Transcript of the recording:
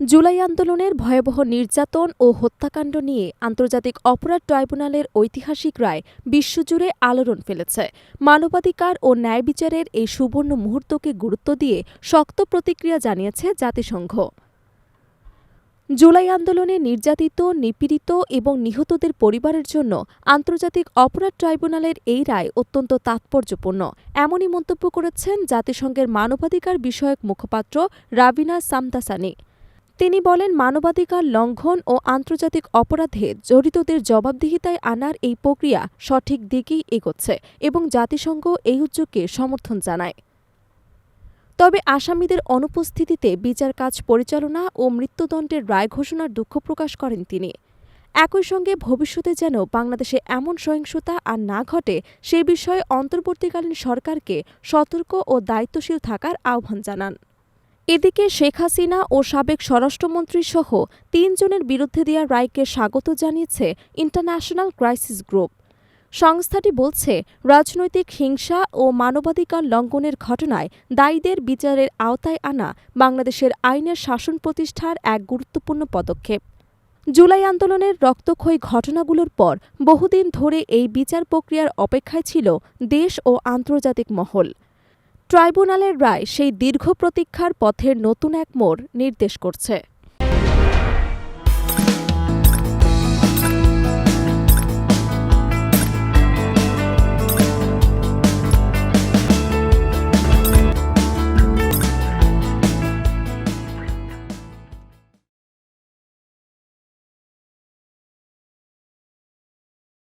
জুলাই আন্দোলনের ভয়াবহ নির্যাতন ও হত্যাকাণ্ড নিয়ে আন্তর্জাতিক অপরাধ ট্রাইব্যুনালের ঐতিহাসিক রায় বিশ্বজুড়ে আলোড়ন ফেলেছে। মানবাধিকার ও ন্যায় বিচারের এই সুবর্ণ মুহূর্তকে গুরুত্ব দিয়ে শক্ত প্রতিক্রিয়া জানিয়েছে জাতিসংঘ। জুলাই আন্দোলনে নির্যাতিত, নিপীড়িত এবং নিহতদের পরিবারের জন্য আন্তর্জাতিক অপরাধ ট্রাইব্যুনালের এই রায় অত্যন্ত তাৎপর্যপূর্ণ। এমনই মন্তব্য করেছেন জাতিসংঘের মানবাধিকার বিষয়ক মুখপাত্র রাবিনা সামদাসানি। তিনি বলেন, মানবাধিকার লঙ্ঘন ও আন্তর্জাতিক অপরাধে জড়িতদের জবাবদিহিতায় আনার এই প্রক্রিয়া সঠিক দিকেই এগোচ্ছে এবং জাতিসংঘ এই উদ্যোগকে সমর্থন জানায়। তবে আসামিদের অনুপস্থিতিতে বিচার কাজ পরিচালনা ও মৃত্যুদণ্ডের রায় ঘোষণার দুঃখ প্রকাশ করেন তিনি। একই সঙ্গে ভবিষ্যতে যেন বাংলাদেশে এমন সহিংসতা আর না ঘটে, সে বিষয়ে অন্তর্বর্তীকালীন সরকারকে সতর্ক ও দায়িত্বশীল থাকার আহ্বান জানান। এদিকে শেখ হাসিনা ও সাবেক স্বরাষ্ট্রমন্ত্রী সহ তিনজনের বিরুদ্ধে দেওয়া রায়কে স্বাগত জানিয়েছে ইন্টারন্যাশনাল ক্রাইসিস গ্রুপ। সংস্থাটি বলছে, রাজনৈতিক হিংসা ও মানবাধিকার লঙ্ঘনের ঘটনায় দায়ীদের বিচারের আওতায় আনা বাংলাদেশের আইনের শাসন প্রতিষ্ঠার এক গুরুত্বপূর্ণ পদক্ষেপ। জুলাই আন্দোলনের রক্তক্ষয়ী ঘটনাগুলোর পর বহুদিন ধরে এই বিচার প্রক্রিয়ার অপেক্ষায় ছিল দেশ ও আন্তর্জাতিক মহল। ট্রাইব্যুনালের রায় সেই দীর্ঘ প্রতীক্ষার পথের নতুন এক মোড় নির্দেশ করছে।